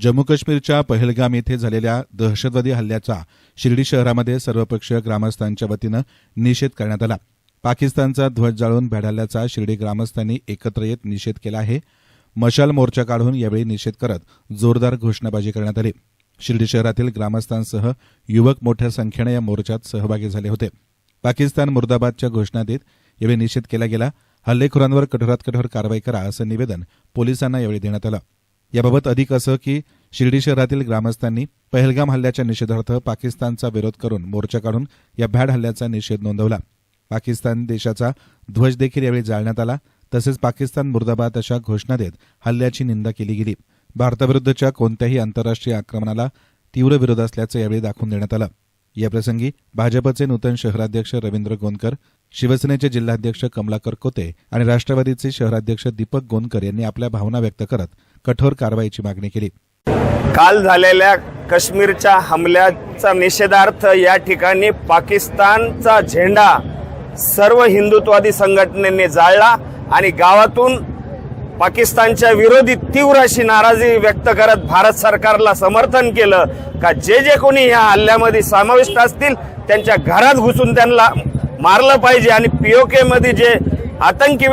जम्मू काश्मीरच्या पहलगाम येथे झालेल्या दहशतवादी हल्ल्याचा शिर्डी शहरामध्ये सर्वपक्षीय ग्रामस्थांच्या वतीनं निषेध करण्यात आला. पाकिस्तानचा ध्वज जाळून भेडाल्याचा शिर्डी ग्रामस्थांनी एकत्र येत निषेध केला आहे. मशाल मोर्चा काढून यावेळी निषेध करत जोरदार घोषणाबाजी करण्यात आली. शिर्डी शहरातील ग्रामस्थांसह युवक मोठ्या संख्येनं या मोर्चात सहभागी झाले होते. पाकिस्तान मुर्दाबादच्या घोषणा देत यावेळी निषेध केला गेला. हल्लेखोरांवर कठोरात कठोर कारवाई करा असं निवेदन पोलिसांना यावेळी देण्यात आलं. याबाबत अधिक असं की शिर्डी शहरातील ग्रामस्थांनी पहलगाम हल्ल्याच्या निषेधार्थ पाकिस्तानचा विरोध करून मोर्चा काढून या भ्याड हल्ल्याचा निषेध नोंदवला. पाकिस्तान देशाचा ध्वज देखील यावेळी जाळण्यात आला. तसेच पाकिस्तान मुर्दाबाद अशा घोषणा देत हल्ल्याची निंदा केली गेली. भारताविरुद्धच्या कोणत्याही आंतरराष्ट्रीय आक्रमणाला तीव्र विरोध असल्याचं यावेळी दाखवून देण्यात आलं. याप्रसंगी भाजपचे नूतन शहराध्यक्ष रवींद्र गोंदकर शिवसेनेचे जिल्हाध्यक्ष कमलाकर कोते आणि राष्ट्रवादीचे शहराध्यक्ष दीपक गोंदकर यांनी आपल्या भावना व्यक्त करत कठोर कारवाईची मागणी केली. काल झालेल्या काश्मीरच्या हमल्याचा निषेधार्थ या ठिकाणी पाकिस्तानचा झेंडा सर्व हिंदुत्वादी संघटनेने जाळला आणि गावातून पाकिस्तानच्या विरोधी तीव्र अशी नाराजी व्यक्त करत भारत सरकारला समर्थन केलं का? जे जे कोणी या हल्ल्यामध्ये समाविष्ट असतील त्यांच्या घरात घुसून त्यांना मारलं पाहिजे आणि पीओके मध्ये जे आतंकी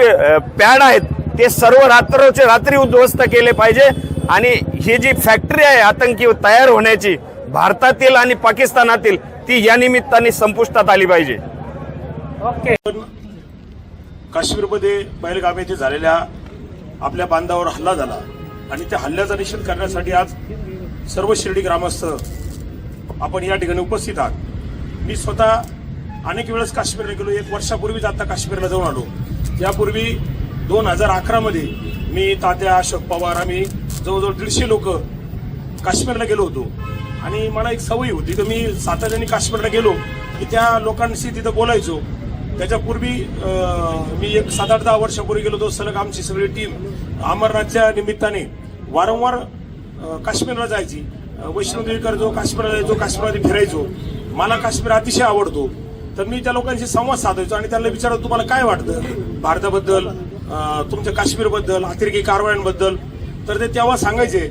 पॅड आहेत ते सर्व रात्रोचे रात्री उद्ध्वस्त केले पाहिजे. आणि ही जी फॅक्टरी आहे आतंकी तयार होण्याची भारतातील आणि पाकिस्तानातील ती या निमित्ताने संपुष्टात आली पाहिजे. काश्मीरमध्ये पहलगाम येथे झालेल्या आपल्या बांधावर हल्ला झाला. आणि त्या हल्ल्याचा निषेध करण्यासाठी आज सर्व शिर्डी ग्रामस्थ आपण या ठिकाणी उपस्थित आहात. मी स्वतः अनेक वेळेस काश्मीरला गेलो. एक वर्षापूर्वीच आता काश्मीरला जाऊन आलो. यापूर्वी दोन हजार अकरामध्ये मी तात्या अशोक पवार आम्ही जवळजवळ दीडशे लोक काश्मीरला गेलो होतो. आणि मला एक सवय होती तर मी सातत्याने काश्मीरला गेलो की त्या लोकांशी तिथं बोलायचो. त्याच्यापूर्वी मी एक सात आठ दहा वर्षापूर्वी गेलो होतो सलग आमची सगळी टीम अमरनाथच्या निमित्ताने वारंवार काश्मीरला जायची. वैष्णोदेवी करतो काश्मीरला जायचो काश्मीरमध्ये फिरायचो. मला काश्मीर अतिशय आवडतो. तर मी त्या लोकांशी संवाद साधायचो आणि त्यांना विचारतो तुम्हाला काय वाटतं भारताबद्दल? तुमच्या काश्मीरबद्दल अतिरेकी कारवायांबद्दल. तर ते तेव्हा सांगायचे.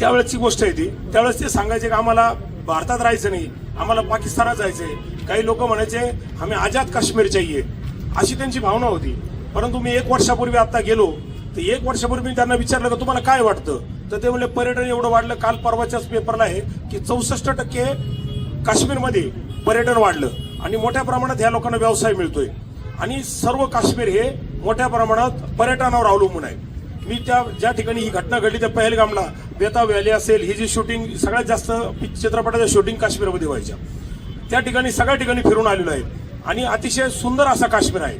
त्यावेळेसची गोष्ट आहे ती. त्यावेळेस ते सांगायचे की आम्हाला भारतात राहायचं नाही. आम्हाला पाकिस्तानात जायचंय. काही लोक म्हणायचे आम्ही आझाद काश्मीर चाहिए अशी त्यांची भावना होती. परंतु मी एक वर्षापूर्वी आता गेलो. तर एक वर्षापूर्वी मी त्यांना विचारलं का तुम्हाला काय वाटतं? तर ते म्हणले पर्यटन एवढं वाढलं. काल परवाच्याच पेपरला आहे की चौसष्ट टक्के काश्मीरमध्ये पर्यटन वाढलं आणि मोठ्या प्रमाणात ह्या लोकांना व्यवसाय मिळतोय. आणि सर्व काश्मीर हे मोठ्या प्रमाणात पर्यटनावर अवलंबून आहे. मी त्या ज्या ठिकाणी ही घटना घडली त्या पहलगामला बेता व्हॅली असेल ही जी शूटिंग सगळ्यात जास्त चित्रपटाच्या शूटिंग काश्मीरमध्ये व्हायच्या. त्या ठिकाणी सगळ्या ठिकाणी फिरून आलेलो आहे. आणि अतिशय सुंदर असा काश्मीर आहे.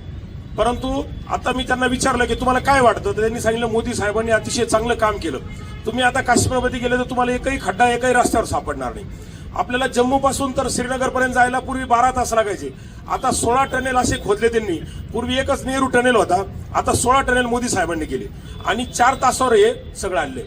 परंतु आता मी त्यांना विचारलं की तुम्हाला काय वाटतं? तर त्यांनी सांगितलं मोदी साहेबांनी अतिशय चांगलं काम केलं. तुम्ही आता काश्मीरमध्ये गेले तर तुम्हाला एकही खड्डा एकही रस्त्यावर सापडणार नाही. आपल्याला जम्मू पासून तर श्रीनगर पर्यंत जायला पूर्वी बारा तास लागायचे. आता सोळा टनेल असे खोदले त्यांनी. पूर्वी एकच नेहरू टनेल होता. आता सोळा टनेल मोदी साहेबांनी केले. आणि चार तासावर हे सगळं आणले.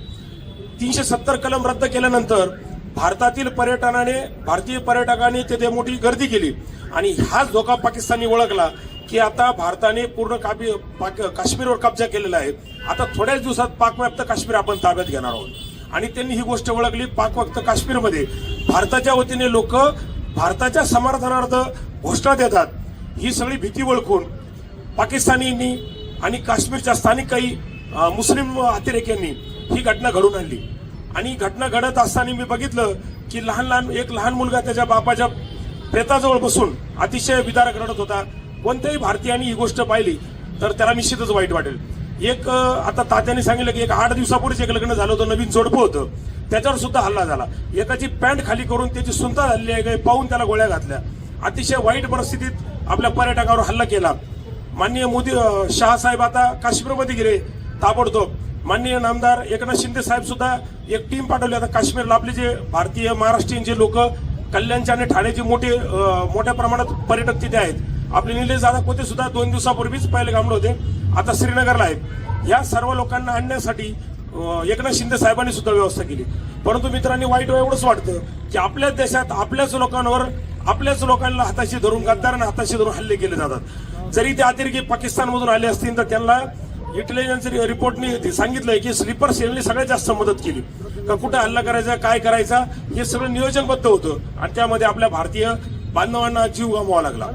तीनशे सत्तर कलम रद्द केल्यानंतर भारतातील पर्यटनाने भारतीय पर्यटकांनी तिथे मोठी गर्दी केली. आणि हाच धोका पाकिस्तानी ओळखला की आता भारताने पूर्ण काबी पाक काश्मीरवर कब्जा केलेला आहे. आता थोड्याच दिवसात पाकव्याप्त काश्मीर आपण ताब्यात घेणार आहोत. आणि त्यांनी ही गोष्ट ओळखली पाकवक्त काश्मीरमध्ये. भारताच्या वतीने लोक भारताच्या समर्थनार्थ घोषणा देतात. ही सगळी भीती ओळखून पाकिस्तानींनी आणि काश्मीरच्या स्थानिक काही मुस्लिम अतिरेक्यांनी ही घटना घडून आणली. आणि घटना घडत असताना मी बघितलं की लहान लहान एक लहान मुलगा त्याच्या बापाच्या प्रेताजवळ बसून अतिशय विदारक रडत होता. कोणत्याही भारतीयांनी ही गोष्ट पाहिली तर त्याला निश्चितच वाईट वाटेल. एक आता तात्याने सांगितलं की एक आठ दिवसापूर्वीच एक लग्न झालं होतं नवीन जोडपं होतं. त्याच्यावर सुद्धा हल्ला झाला. एकाची पॅन्ट खाली करून त्याची सुंता झालेली आहे काही पाहून त्याला गोळ्या घातल्या. अतिशय वाईट परिस्थितीत आपल्या पर्यटकावर हल्ला केला. माननीय मोदी शहासाहेब आता काश्मीरमध्ये गेले ताबडतोब. माननीय नामदार एकनाथ शिंदे साहेब सुद्धा एक टीम पाठवली. आता काश्मीरला आपले जे भारतीय महाराष्ट्रीयन जे लोक कल्याणचे आणि ठाण्याचे मोठे मोठ्या प्रमाणात पर्यटक तिथे आहेत. आपले निलेश दादा कोते सुद्धा दोन दिवसापूर्वीच पहिले गामले होते. आता श्रीनगरला आहेत. या सर्व लोकांना आणण्यासाठी एकनाथ शिंदे साहेबांनी सुद्धा व्यवस्था केली. परंतु मित्रांनी वाईट एवढंच वाटतं की आपल्याच देशात आपल्याच लोकांवर आपल्याच लोकांना हाताशी धरून गद्दारांना हाताशी धरून हल्ले केले जातात. जरी ते अतिरेकी पाकिस्तानमधून आले असतील तर त्यांना इंटेलिजन्स रिपोर्टने ते सांगितलंय की स्लीपर सेलने सगळ्यात जास्त मदत केली. का कुठे हल्ला करायचा काय करायचा हे सगळं नियोजनबद्ध होतं. आणि त्यामध्ये आपल्या भारतीय बांधवांना जीव गमवावा लागला.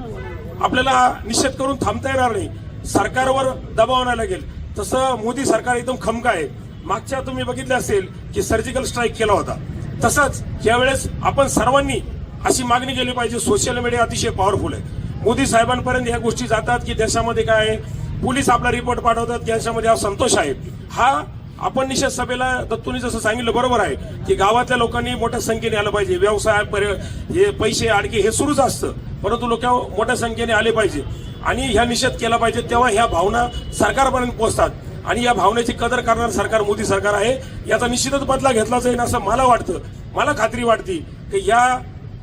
आपल्याला निषेध करून थांबता येणार नाही. सरकारवर दबाव आणायला लागेल. तसं मोदी सरकार एकदम खमका आहे. मागच्या तुम्ही बघितलं असेल की सर्जिकल स्ट्राईक केला होता. तसंच यावेळेस आपण सर्वांनी अशी मागणी केली पाहिजे. सोशल मीडिया अतिशय पॉवरफुल आहे. मोदी साहेबांपर्यंत ह्या गोष्टी जातात की देशामध्ये काय आहे? पोलीस आपला रिपोर्ट पाठवतात की हा संतोष आहे. हा आपण निषेध सभेला दत्तूंनी जसं सांगितलं बरोबर आहे की गावातल्या लोकांनी मोठ्या संख्येने आलं पाहिजे. व्यवसाय पर्य- हे पैसे आणखी हे सुरूच असतं. परंतु लोक मोठ्या संख्येने आले पाहिजे. आणि ह्या निषेध केला पाहिजे तेव्हा ह्या भावना सरकारपर्यंत पोहोचतात. आणि या भावनेची कदर करणार सरकार मोदी सरकार आहे. याचा निश्चितच बदला घेतला जाईल असं मला वाटतं. मला खात्री वाटते की या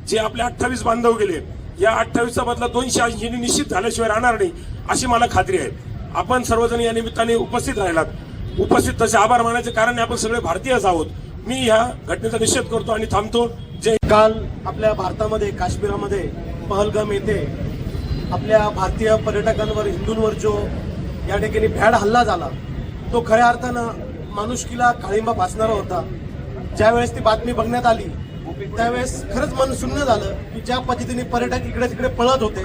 जे आपले अठ्ठावीस बांधव गेले या अठ्ठावीसचा बदला दोनशे ऐंशी निश्चित झाल्याशिवाय राहणार नाही अशी मला खात्री आहे. आपण सर्वजण या निमित्ताने उपस्थित राहिलात. उपस्थित तसे आभार मानायचे कारण आपण सगळे भारतीयच आहोत. मी या घटनेचा निषेध करतो आणि थांबतो. जे काल आपल्या भारतामध्ये काश्मीरामध्ये पहलगाम येथे आपल्या भारतीय पर्यटकांवर हिंदूंवर जो या ठिकाणी भ्याड हल्ला झाला तो खऱ्या अर्थानं माणुसकीला काळिंबा भासणारा होता. ज्यावेळेस ती बातमी बघण्यात आली त्यावेळेस खरंच मन शून्य झालं की ज्या पद्धतीने पर्यटक इकडे तिकडे पळत होते.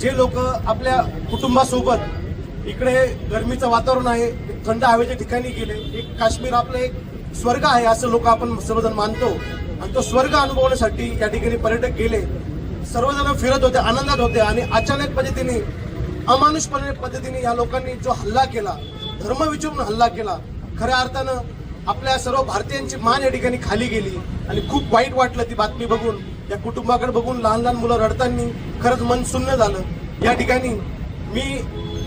जे लोक आपल्या कुटुंबासोबत इकडे गरमीचं वातावरण आहे थंड हवेच्या ठिकाणी गेले. एक काश्मीर आपलं एक स्वर्ग आहे असं लोक आपण सर्वजण मानतो. आणि तो स्वर्ग अनुभवण्यासाठी या ठिकाणी पर्यटक गेले. सर्वजण फिरत होते आनंदात होते आणि अचानक पद्धतीने अमानुषपणे पद्धतीने या लोकांनी जो हल्ला केला धर्म विचारून हल्ला केला खऱ्या अर्थानं आपल्या सर्व भारतीयांची मान या ठिकाणी खाली गेली आणि खूप वाईट वाटलं ती बातमी बघून. या कुटुंबाकडे बघून लहान लहान मुलं रडताना खरंच मन सुन्न झालं. या ठिकाणी मी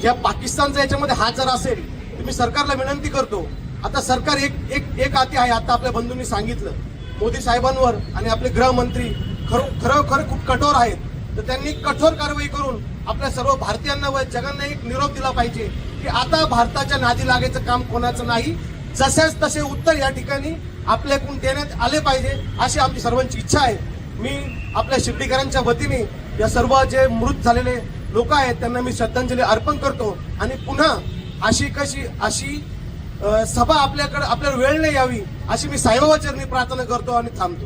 या पाकिस्तानचा याच्यामध्ये हा जर असेल तर मी सरकारला विनंती करतो. आता सरकार एक एक एक आती आहे आता आपल्या बंधूंनी सांगितलं. मोदी साहेबांवर आणि आपले गृहमंत्री खरोखर खूप कठोर आहेत. तर त्यांनी कठोर कारवाई करून आपल्या सर्व भारतीयांना व जगांना एक निरोप दिला पाहिजे की आता भारताच्या नादी लागायचं काम कोणाचं नाही. जसेच तसे उत्तर या ठिकाणी आपल्याकडून देण्यात आले पाहिजे अशी आमची सर्वांची इच्छा आहे. मी आपल्या शिर्डीकरांच्या वतीने या सर्व जे मृत झालेले लोक आहेत त्यांना मी श्रद्धांजली अर्पण करतो. आणि पुन्हा अशी कशी अशी सभा आपल्याकडे आपल्याला वेळ नाही यावी अशी मी साईबाबाचरणी प्रार्थना करतो आणि थांबतो.